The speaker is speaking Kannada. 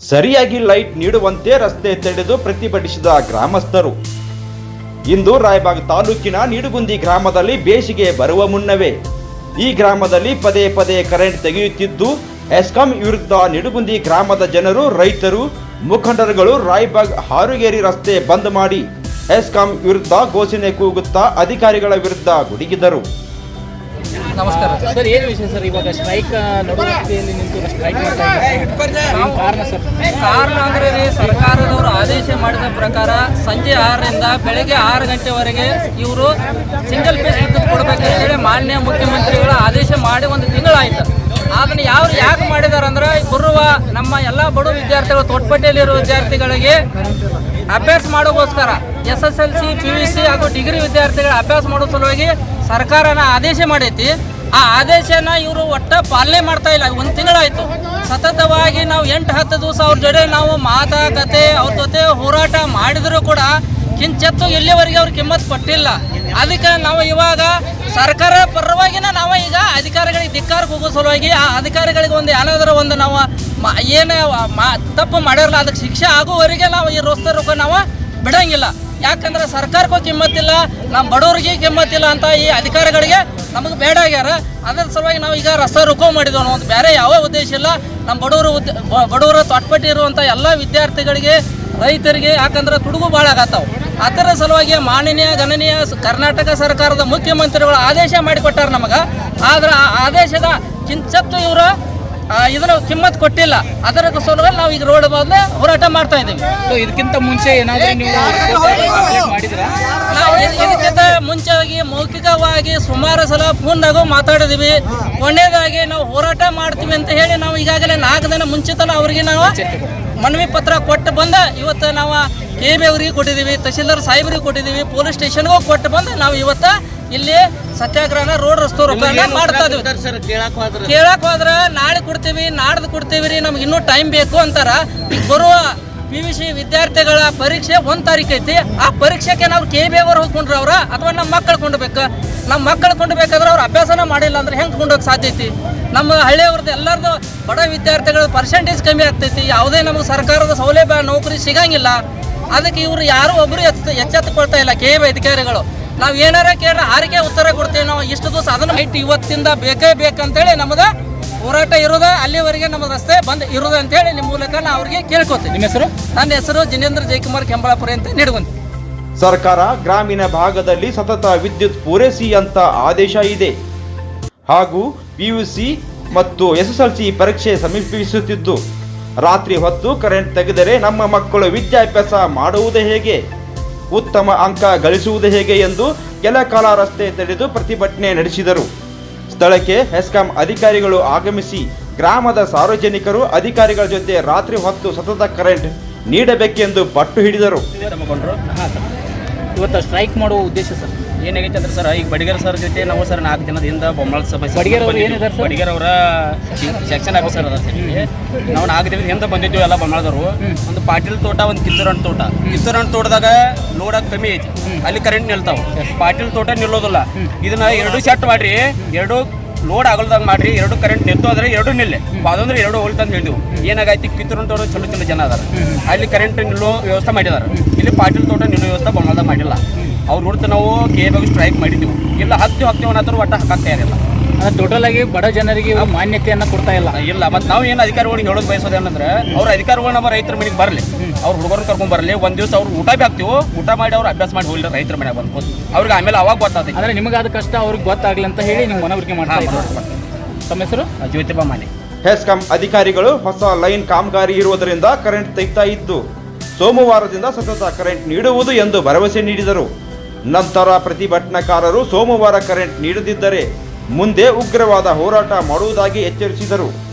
ಸರಿಯಾಗಿ ಲೈಟ್ ನೀಡುವಂತೆ ರಸ್ತೆ ತಡೆದು ಪ್ರತಿಭಟಿಸಿದ ಗ್ರಾಮಸ್ಥರು. ಇಂದು ರಾಯಬಾಗ್ ತಾಲೂಕಿನ ನಿಡುಗುಂದಿ ಗ್ರಾಮದಲ್ಲಿ ಬೇಸಿಗೆ ಬರುವ ಮುನ್ನವೇ, ಈ ಗ್ರಾಮದಲ್ಲಿ ಪದೇ ಪದೇ ಕರೆಂಟ್ ತೆಗೆಯುತ್ತಿದ್ದು, ಎಸ್ಕಾಂ ವಿರುದ್ಧ ನಿಡುಗುಂದಿ ಗ್ರಾಮದ ಜನರು, ರೈತರು, ಮುಖಂಡರುಗಳು ರಾಯಬಾಗ್ ಹಾರುಗೇರಿ ರಸ್ತೆ ಬಂದ್ ಮಾಡಿ ಎಸ್ಕಾಂ ವಿರುದ್ಧ ಘೋಷಣೆ ಕೂಗುತ್ತಾ ಅಧಿಕಾರಿಗಳ ವಿರುದ್ಧ ಗುಡುಗಿದರು. ನಮಸ್ಕಾರ. ಸರ್ ಏನು ವಿಷಯ ಸರ್? ಇವಾಗ ಸ್ಟ್ರೈಕ್ ನಿಂತು ಸ್ಟ್ರೈಕ್ ಮಾಡ್ತಾ ಕಾರಣ ಸರ್? ಕಾರಣ ಅಂದ್ರೆ ಸರ್ಕಾರದವರು ಆದೇಶ ಮಾಡಿದ ಪ್ರಕಾರ ಸಂಜೆ ಆರರಿಂದ ಬೆಳಗ್ಗೆ ಆರು ಗಂಟೆವರೆಗೆ ಇವರು ಸಿಂಗಲ್ ಪೇಸ್ ವಿದ್ಯುತ್ ಕೊಡ್ಬೇಕಂತ ಹೇಳಿ ಮಾನ್ಯ ಮುಖ್ಯಮಂತ್ರಿಗಳ ಆದೇಶ ಮಾಡಿ ಒಂದು ತಿಂಗಳಾಯ್ತು. ಅದನ್ನು ಯಾರು ಯಾಕೆ ಮಾಡಿದಾರೆ ಅಂದ್ರೆ ಬರುವ ನಮ್ಮ ಎಲ್ಲ ಬಡ ವಿದ್ಯಾರ್ಥಿಗಳು ತೊಟ್ಪಟ್ಟಿಯಲ್ಲಿರುವ ವಿದ್ಯಾರ್ಥಿಗಳಿಗೆ ಅಭ್ಯಾಸ ಮಾಡೋಕ್ಕೋಸ್ಕರ S S L C P U C ಹಾಗೂ ಡಿಗ್ರಿ ವಿದ್ಯಾರ್ಥಿಗಳ ಅಭ್ಯಾಸ ಮಾಡೋ ಸಲುವಾಗಿ ಸರ್ಕಾರನ ಆದೇಶ ಮಾಡೈತಿ. ಆ ಆದೇಶನ ಇವರು ಒಟ್ಟ ಪಾಲನೆ ಮಾಡ್ತಾ ಇಲ್ಲ. ಒಂದು ತಿಂಗಳಾಯಿತು. ಸತತವಾಗಿ ನಾವು ಎಂಟು, ಹತ್ತು ದಿವಸ ಅವ್ರ ಜೊತೆ ನಾವು ಮಾತಾಕತೆ ಅವ್ರ ಜೊತೆ ಹೋರಾಟ ಮಾಡಿದರೂ ಕೂಡ ಕಿಂಚೆತ್ತು ಎಲ್ಲಿವರೆಗೆ ಅವ್ರಿಗೆ ಕಿಮ್ಮತ್ ಕೊಟ್ಟಿಲ್ಲ ಅದಕ್ಕೆ ನಾವು ಇವಾಗ ಸರ್ಕಾರ ಪರವಾಗಿನ ನಾವು ಈಗ ಅಧಿಕಾರಿಗಳಿಗೆ ಧಿಕ್ಕಾರಕ್ಕೆ ಹೋಗೋ ಸಲುವಾಗಿ ಆ ಅಧಿಕಾರಿಗಳಿಗೆ ಒಂದು ಏನಾದರೂ ಒಂದು ನಾವು ಏನು ತಪ್ಪು ಮಾಡಿರಲ್ಲ ಅದಕ್ಕೆ ಶಿಕ್ಷೆ ಆಗೋವರೆಗೆ ನಾವು ಈ ರೋಸ್ತ ರೊಕ್ಕ ನಾವು ಬಿಡಂಗಿಲ್ಲ. ಯಾಕಂದ್ರೆ ಸರ್ಕಾರಕ್ಕೂ ಕಿಮ್ಮತ್ತಿಲ್ಲ, ನಮ್ಮ ಬಡವರಿಗೆ ಕಿಮ್ಮತ್ತಿಲ್ಲ ಅಂತ ಈ ಅಧಿಕಾರಿಗಳಿಗೆ ನಮಗೆ ಬೇಡ ಆಗ್ಯಾರ. ಅದರ ಸಲುವಾಗಿ ನಾವು ಈಗ ರಸ್ತೆ ರುಕೋ ಮಾಡಿದ್ವಿ ಒಂದು ಬೇರೆ ಯಾವ ಉದ್ದೇಶ ಇಲ್ಲ. ನಮ್ಮ ಬಡವರು ಉದ್ದ ಬಡವರು ತೊಟ್ಪಟ್ಟಿ ಇರುವಂಥ ಎಲ್ಲ ವಿದ್ಯಾರ್ಥಿಗಳಿಗೆ, ರೈತರಿಗೆ ಯಾಕಂದ್ರೆ ತುಡುಗು ಭಾಳ ಆಗತ್ತವು. ಅದರ ಸಲುವಾಗಿ ಮಾನನೀಯ, ಗಣನೀಯ ಕರ್ನಾಟಕ ಸರ್ಕಾರದ ಮುಖ್ಯಮಂತ್ರಿಗಳು ಆದೇಶ ಮಾಡಿಕೊಟ್ಟಾರ ನಮಗೆ. ಆದ್ರೆ ಆ ಆದೇಶದ ಕಿಂಚತ್ತು ಇವರು ಇದನ್ನು ಕಿಮ್ಮತ್ ಕೊಟ್ಟಿಲ್ಲ. ಅದರ ಸಲುವಾಗಿ ನಾವು ಈಗ ರೋಡ್ ಬದಲು ಹೋರಾಟ ಮಾಡ್ತಾ ಇದ್ದೀವಿ. ಸೊ ಇದಕ್ಕಿಂತ ಮುಂಚೆ ಏನಾದರೂ ನೀವು ನಾವು ಇದ್- ಇದಕ್ಕಿಂತ ಮುಂಚೆಯಾಗಿ ಮೌಖಿಕವಾಗಿ ಸುಮಾರು ಸಲ ಫೋನ್ನಾಗೂ ಮಾತಾಡಿದೀವಿ. ಕೊನೆಯದಾಗಿ ನಾವು ಹೋರಾಟ ಮಾಡ್ತೀವಿ ಅಂತ ಹೇಳಿ ನಾವು ಈಗಾಗಲೇ ನಾಲ್ಕು ದಿನ ಮುಂಚಿತನ ಅವರಿಗೆ ನಾವು ಮನವಿ ಪತ್ರ ಕೊಟ್ಟು ಬಂದ ಇವತ್ತು ನಾವು ಕೆ ಬಿ ಅವರಿಗೆ ಕೊಟ್ಟಿದ್ದೀವಿ ತಹಶೀಲ್ದಾರ್ ಸಾಹೇಬ್ರಿಗೆ ಕೊಟ್ಟಿದ್ದೀವಿ ಪೊಲೀಸ್ ಸ್ಟೇಷನ್ಗೂ ಕೊಟ್ಟು ಬಂದು ನಾವು ಇವತ್ತು ಇಲ್ಲಿ ಸತ್ಯಾಗ್ರಹನ ರೋಡ್ ರಸ್ತೆ ರೂಪಾಯಿ ಮಾಡ್ತಾ ಇದೀವಿ. ಕೇಳಕ್ ಹೋದ್ರ? ನಾಳೆ ಕೊಡ್ತೀವಿ ನಾಡ್ದು ಕೊಡ್ತೀವಿ ರೀ ನಮ್ಗೆ ಇನ್ನೂ ಟೈಮ್ ಬೇಕು ಅಂತಾರ. ಈಗ ಬರುವ ಪಿ ವಿ ಸಿ ವಿದ್ಯಾರ್ಥಿಗಳ ಪರೀಕ್ಷೆ ಒಂದ್ ತಾರೀಕು ಐತಿ. ಆ ಪರೀಕ್ಷೆಗೆ ನಾವು ಕೆ ಬಿ ಅವ್ರು ಹೋಗ್ಕೊಂಡ್ರ ಅವ್ರ ಅಥವಾ ನಮ್ಮ ಮಕ್ಕಳು ಕೊಂಡ್ಬೇಕು? ನಮ್ಮ ಮಕ್ಕಳು ಕೊಂಡ್ಬೇಕಾದ್ರೆ ಅವ್ರು ಅಭ್ಯಾಸನ ಮಾಡಿಲ್ಲ ಅಂದ್ರೆ ಹೆಂಗೆ ಕೊಂಡೋಗಿ ಸಾಧ್ಯ ಐತಿ? ನಮ್ಮ ಹಳ್ಳಿಯವ್ರದ್ದು ಎಲ್ಲರದು ಬಡ ವಿದ್ಯಾರ್ಥಿಗಳ ಪರ್ಸೆಂಟೇಜ್ ಕಮ್ಮಿ ಆಗ್ತೈತಿ. ಯಾವುದೇ ನಮಗೆ ಸರ್ಕಾರದ ಸೌಲಭ್ಯ ನೌಕರಿ ಸಿಗಂಗಿಲ್ಲ. ಅದಕ್ಕೆ ಇವರು ಯಾರು ಒಬ್ಬರು ಎಚ್ಚ ಎಚ್ಚೆತ್ತುಕೊಳ್ತಾ ಇಲ್ಲ ಕೆ ಅಧಿಕಾರಿಗಳು. ನಾವು ಏನಾರ ಕೇಳ ಹಾರಿಕೆ ಉತ್ತರ ಕೊಡ್ತೇವೆ ನಾವು. ಇಷ್ಟು ದಿವಸ ಅದನ್ನು ಹೈಟ್ ಇವತ್ತಿಂದ ಬೇಕೇ ಬೇಕಂತೇಳಿ ನಮ್ದು ಹೋರಾಟ ಇರೋದ ಅಲ್ಲಿವರೆಗೆ ನಮ್ಮ ರಸ್ತೆ ಬಂದ್ ಇರೋದ ಅಂತೇಳಿ ನಿಮ್ಮ ಮೂಲಕ ನಾವು ಅವ್ರಿಗೆ ಕೇಳ್ಕೊತೀನಿ. ನಿಮ್ಮ ಹೆಸರು? ನನ್ನ ಹೆಸರು ಜಿನೇಂದ್ರ ಜಯಕುಮಾರ್ ಕೆಂಬಳಾಪುರಿ ಅಂತ ನೀಡುವಂತ ಸರ್ಕಾರ ಗ್ರಾಮೀಣ ಭಾಗದಲ್ಲಿ ಸತತ ವಿದ್ಯುತ್ ಪೂರೈಸಿ ಅಂತ ಆದೇಶ ಇದೆ. ಹಾಗೂ ಪಿಯುಸಿ ಮತ್ತು ಎಸ್ಎಸ್ಎಲ್ಸಿ ಪರೀಕ್ಷೆ ಸಮೀಪಿಸುತ್ತಿದ್ದು, ರಾತ್ರಿ ಹೊತ್ತು ಕರೆಂಟ್ ತೆಗೆದರೆ ನಮ್ಮ ಮಕ್ಕಳು ವಿದ್ಯಾಭ್ಯಾಸ ಮಾಡುವುದು ಹೇಗೆ? ಉತ್ತಮ ಅಂಕ ಗಳಿಸುವುದು ಹೇಗೆ ಎಂದು ಕೆಲ ಕಾಲ ರಸ್ತೆ ತಡೆದು ಪ್ರತಿಭಟನೆ ನಡೆಸಿದರು. ಸ್ಥಳಕ್ಕೆ ಹೆಸ್ಕಾಂ ಅಧಿಕಾರಿಗಳು ಆಗಮಿಸಿ, ಗ್ರಾಮದ ಸಾರ್ವಜನಿಕರು ಅಧಿಕಾರಿಗಳ ಜೊತೆ ರಾತ್ರಿ ಹೊತ್ತು ಸತತ ಕರೆಂಟ್ ನೀಡಬೇಕೆಂದು ಪಟ್ಟು ಹಿಡಿದರು. ಇವತ್ತು ಸ್ಟ್ರೈಕ್ ಮಾಡುವ ಉದ್ದೇಶ ಸರ್? ಏನಾಗೈತೆ ಅಂದ್ರೆ ಸರ್ ಈಗ ಬಡಿಗರ ಸರ್ ಜೊತೆ ನಾವು ಸರ್ ನಾಲ್ಕು ದಿನದಿಂದ ಬೊಮ್ಮಳ ಸಭೆ ಬಡಿಗೇರ್ ಅವ್ರು ಸರ್? ಬಡಿಗೇರ್ ಅವರ ಸೆಕ್ಷನ್ ಆಫೀಸರ್ ಅದ ಸರ್. ನಾವು ನಾಲ್ಕು ದಿನದ ಹಿಂದೆ ಬಂದಿದ್ದೀವಿ ಎಲ್ಲ ಬೊಮ್ಮಳದವರು. ಒಂದು ಪಾಟೀಲ್ ತೋಟ ಒಂದು ಕಿತ್ತೂರಣ್ಣ ತೋಟ. ಕಿತ್ತೂರಣ್ಣ ತೋಟದಾಗ ನೋಡಕ್ ಕಮ್ಮಿ ಐತಿ. ಅಲ್ಲಿ ಕರೆಂಟ್ ನಿಲ್ತಾವ. ಪಾಟೀಲ್ ತೋಟ ನಿಲ್ಲೋದಿಲ್ಲ. ಇದನ್ನ ಎರಡು ಸೆಟ್ ಮಾಡ್ರಿ. ಎರಡು ಲೋಡ್ ಆಗಲ್ದಾಗ ಮಾಡ್ರಿ ಎರಡು ಕರೆಂಟ್ ನಿಂತು ಅಂದ್ರೆ ಎರಡು ನಿಲ್ಲೆ. ಅದಂದ್ರೆ ಎರಡು ಹೋಲ್ತಂತ ಹೇಳಿದ್ವು ಏನಾಗೈತಿ? ಕಿತ್ತೂರಣ್ಣ ತೋಟ ಚಲೋ ಚಲೋ ಜನ ಅದಾರ. ಅಲ್ಲಿ ಕರೆಂಟ್ ನಿಲ್ಲೋ ವ್ಯವಸ್ಥೆ ಮಾಡಿದಾರ. ಇಲ್ಲಿ ಪಾಟೀಲ್ ತೋಟ ನಿಲ್ಲೋ ವ್ಯವಸ್ಥೆ ಬಣ್ಣದ ಮಾಡಿಲ್ಲ. ಅವ್ರು ನೋಡ್ತಾ ನಾವು ಕೆ ಬಗ್ಗೆ ಸ್ಟ್ರೈಕ್ ಮಾಡಿದ್ವಿ ಇಲ್ಲ ಹತ್ತಿ ಹತ್ತಿ ಅನ್ನತ್ರ ಒಟ್ಟ ಹಾಕಕ್ಕೆ ಅಂದ್ರೆ ಟೋಟಲ್ ಆಗಿ ಬಡ ಜನರಿಗೆ ಮಾನ್ಯತೆಯನ್ನು ಕೊಡ್ತಾ ಇಲ್ಲ. ಇಲ್ಲ ಮತ್ತೆ ನಾವು ಏನು ಅಧಿಕಾರಿಗಳಿಗೆ ಹೇಳೋದು ಬಯಸೋದು ಏನಂದ್ರೆ ಅವ್ರ ಅಧಿಕಾರಿಗಳು ನಮ್ಮ ರೈತರ ಮನೆಗೆ ಬರಲಿ. ಅವ್ರ ಹುಡುಗರು ಕರ್ಕೊಂಡ್ ಬರಲಿ ಒಂದ್ ದಿವಸ ಅವ್ರು ಊಟ ಬಿ ಹಾಕ್ತೀವಿ ಊಟ ಮಾಡಿ ಅವ್ರು ಅಭ್ಯಾಸ ಮಾಡಿ ಹೋಗ್ಲಿ ರೈತರ ಮನೆಗೆ ಬಂದ್ಬೋದು ಅವ್ರಿಗೆ ಆಮೇಲೆ ಅವಾಗ ಗೊತ್ತಾಗ್ತೈತಿ ಅಂದ್ರೆ ಅದು ಕಷ್ಟ ಅವ್ರಿಗೆ ಗೊತ್ತಾಗ್ಲಿ ಅಂತ ಹೇಳಿ ನಿಮ್ಮ ಮನವರಿಕೆ ಮಾಡ್ತಾ ತಮ್ಮ ಹೆಸರು? ಜ್ಯೋತಿಬಾ ಮಾನೆ ಹೆಸ್ಕಾಂ ಅಧಿಕಾರಿಗಳು ಹೊಸ ಲೈನ್ ಕಾಮಗಾರಿ ಇರುವುದರಿಂದ ಕರೆಂಟ್ ತೆಗ್ತಾ ಇದ್ದು ಸೋಮವಾರದಿಂದ ಸತತ ಕರೆಂಟ್ ನೀಡುವುದು ಎಂದು ಭರವಸೆ ನೀಡಿದರು. ನಂತರ ಪ್ರತಿಭಟನಾಕಾರರು ಸೋಮವಾರ ಕರೆಂಟ್ ನೀಡದಿದ್ದರೆ ಮುಂದೆ ಉಗ್ರವಾದ ಹೋರಾಟ ಮಾಡುವುದಾಗಿ ಎಚ್ಚರಿಸಿದರು.